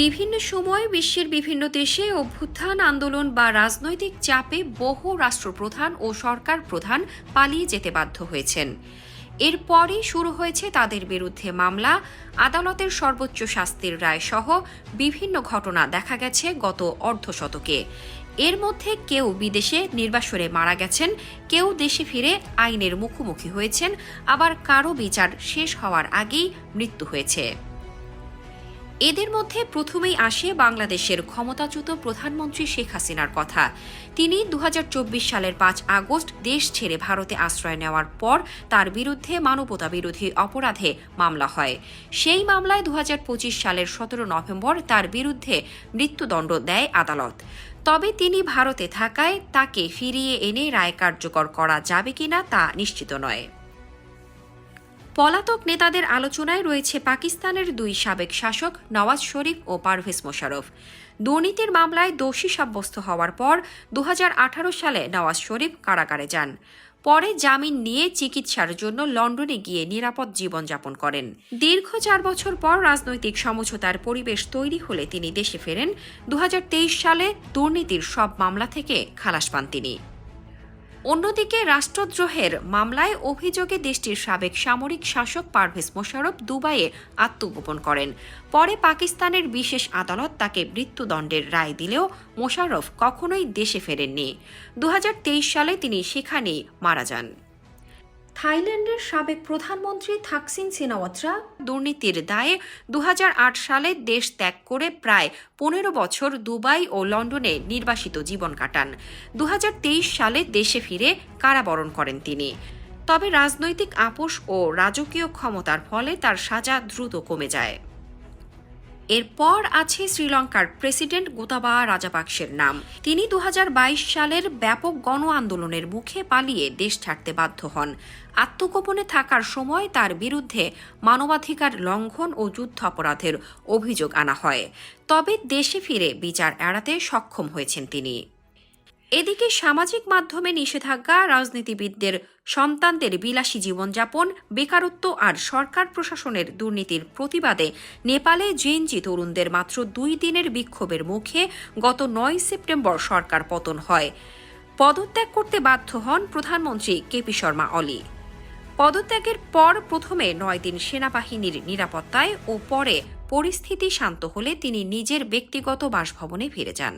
বিভিন্ন সময় বিশ্বের বিভিন্ন দেশে অভ্যুত্থান, আন্দোলন বা রাজনৈতিক চাপে বহু রাষ্ট্রপ্রধান ও সরকার প্রধান পালিয়ে যেতে বাধ্য হয়েছেন। এরপরই শুরু হয়েছে তাদের বিরুদ্ধে মামলা, আদালতের সর্বোচ্চ শাস্তির রায় সহ বিভিন্ন ঘটনা দেখা গেছে গত অর্ধশতকে। এর মধ্যে কেউ বিদেশে নির্বাসনে মারা গেছেন, কেউ দেশে ফিরে আইনের মুখোমুখি হয়েছেন, আবার কারও বিচার শেষ হওয়ার আগেই মৃত্যু হয়েছে। এদের মধ্যে প্রথমেই আসে বাংলাদেশের ক্ষমতাচ্যুত প্রধানমন্ত্রী শেখ হাসিনার কথা। তিনি দু হাজার চব্বিশ সালের পাঁচ আগস্ট দেশ ছেড়ে ভারতে আশ্রয় নেওয়ার পর তার বিরুদ্ধে মানবতা বিরোধী অপরাধে মামলা হয়। সেই মামলায় দু হাজার পঁচিশ সালের সতেরো নভেম্বর তার বিরুদ্ধে মৃত্যুদণ্ড দেয় আদালত। তবে তিনি ভারতে থাকায় তাকে ফিরিয়ে এনে রায় কার্যকর করা যাবে কিনা তা নিশ্চিত নয়। পলাতক নেতাদের আলোচনায় রয়েছে পাকিস্তানের দুই সাবেক শাসক নওয়াজ শরীফ ও পারভেজ মোশারফ দুর্নীতির মামলায় দোষী সাব্যস্ত হওয়ার পর দুহাজার আঠারো সালে নওয়াজ শরীফ কারাগারে যান। পরে জামিন নিয়ে চিকিৎসার জন্য লন্ডনে গিয়ে নিরাপদ জীবনযাপন করেন। দীর্ঘ চার বছর পর রাজনৈতিক সমঝোতার পরিবেশ তৈরি হলে তিনি দেশে ফেরেন। দুহাজার তেইশ সালে দুর্নীতির সব মামলা থেকে খালাস পান তিনি। অন্যদিকে রাষ্ট্রদ্রোহের মামলায় অভিযোগে দেশটির সাবেক সামরিক শাসক পারভেজ মোশারফ দুবাইয়ে আত্মগোপন করেন। পরে পাকিস্তানের বিশেষ আদালত তাকে মৃত্যুদণ্ডের রায় দিলেও মোশারফ কখনোই দেশে ফেরেননি। দু হাজার তেইশ সালে তিনি সেখানেই মারা যান। থাইল্যান্ডের সাবেক প্রধানমন্ত্রী থাকসিন সিনাওয়াত্রা দুর্নীতির দায়ে দু হাজার আট সালে দেশ ত্যাগ করে প্রায় পনেরো বছর দুবাই ও লন্ডনে নির্বাসিত জীবন কাটান। দু হাজার তেইশ সালে দেশে ফিরে কারাবরণ করেন তিনি। তবে রাজনৈতিক আপোষ ও রাজকীয় ক্ষমতার ফলে তার সাজা দ্রুত কমে যায়। এরপর আছে শ্রীলঙ্কার প্রেসিডেন্ট গোতাবা রাজাপাকসের নাম। তিনি দু হাজার বাইশ সালের ব্যাপক গণ আন্দোলনের মুখে পালিয়ে দেশ ছাড়তে বাধ্য হন। আত্মগোপনে থাকার সময় তার বিরুদ্ধে মানবাধিকার লঙ্ঘন ও যুদ্ধাপরাধের অভিযোগ আনা হয়। তবে দেশে ফিরে বিচার এড়াতে সক্ষম হয়েছেন তিনি। এদিকে সামাজিক মাধ্যমে নিষেধাজ্ঞা, রাজনীতিবিদদের সন্তানদের বিলাসী জীবনযাপন, বেকারত্ব আর সরকার প্রশাসনের দুর্নীতির প্রতিবাদে নেপালে জেনজি তরুণদের মাত্র দুই দিনের বিক্ষোভের মুখে গত নয় সেপ্টেম্বর সরকার পতন হয়। পদত্যাগ করতে বাধ্য হন প্রধানমন্ত্রী কেপি শর্মা অলি। পদত্যাগের পর প্রথমে নয় দিন সেনাবাহিনীর নিরাপত্তায় ও পরে পরিস্থিতি শান্ত হলে তিনি নিজের ব্যক্তিগত বাসভবনে ফিরে যান।